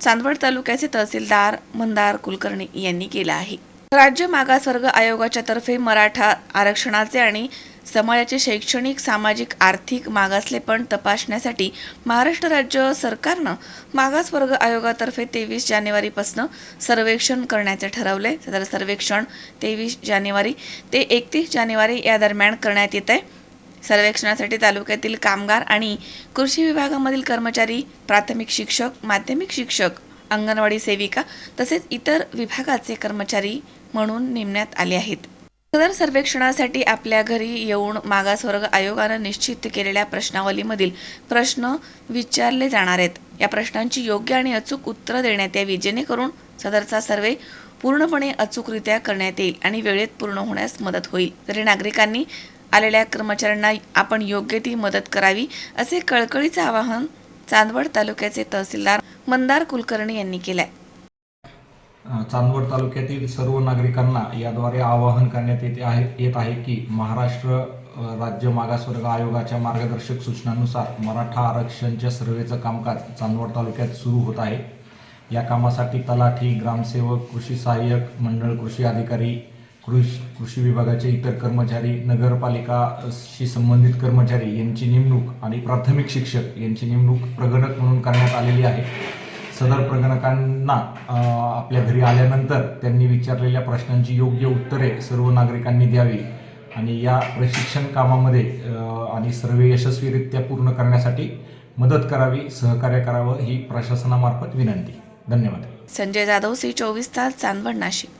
चांदवड तालुक्याचे तहसीलदार मंदार कुलकर्णी यांनी केला आहे. राज्य मागासवर्ग आयोगाच्या तर्फे मराठा आरक्षणाचे आणि समाजाचे शैक्षणिक सामाजिक आर्थिक मागासलेपण तपासण्यासाठी महाराष्ट्र राज्य सरकारनं मागासवर्ग आयोगातर्फे तेवीस जानेवारीपासून सर्वेक्षण करण्याचे ठरवले. तर सर्वेक्षण तेवीस जानेवारी ते एकतीस जानेवारी या दरम्यान करण्यात येत आहे सर्वेक्षणासाठी तालुक्यातील कामगार आणि कृषी विभागामधील कर्मचारी प्राथमिक शिक्षक माध्यमिक शिक्षक अंगणवाडी सेविका तसेच इतर विभागाचे कर्मचारी म्हणून नेमण्यात आले आहेत. सदर सर्वेक्षणासाठी आपल्या घरी येऊन मागासवर्ग आयोगानं निश्चित केलेल्या प्रश्नावलीमधील प्रश्न विचारले जाणार आहेत. या प्रश्नांची योग्य आणि अचूक उत्तरं देण्यात यावी जेणेकरून सदरचा सर्वे पूर्णपणे अचूकरित्या करण्यात येईल आणि वेळेत पूर्ण होण्यास मदत होईल. तरी नागरिकांनी आलेल्या कर्मचाऱ्यांना आपण योग्य ती मदत करावी असे कळकळीचे आवाहन चांदवड तालुक्याचे तहसीलदार मंदार कुलकर्णी यांनी केलंय. चांदवड तालुक्यातील सर्व नागरिकांना याद्वारे आवाहन करण्यात येते आहे येत आहे की महाराष्ट्र राज्य मागासवर्ग आयोगाच्या मार्गदर्शक सूचनानुसार मराठा आरक्षणच्या सर्वेचं कामकाज चांदवड तालुक्यात सुरू होत आहे. या कामासाठी तलाठी ग्रामसेवक कृषी सहाय्यक मंडळ कृषी अधिकारी कृषी कृषी विभागाचे इतर कर्मचारी नगरपालिकाशी संबंधित कर्मचारी यांची नेमणूक आणि प्राथमिक शिक्षक यांची नेमणूक प्रगणक म्हणून करण्यात आलेली आहे. सदर प्रगणकांना आपल्या घरी आल्यानंतर त्यांनी विचारलेल्या प्रश्नांची योग्य उत्तरे सर्व नागरिकांनी द्यावी आणि या प्रशिक्षण कामामध्ये आणि सर्वे यशस्वीरित्या पूर्ण करण्यासाठी मदत करावी सहकार्य करावं ही प्रशासनामार्फत विनंती. धन्यवाद. संजय जाधव सी चोवीस तास चांदवड नाशिक.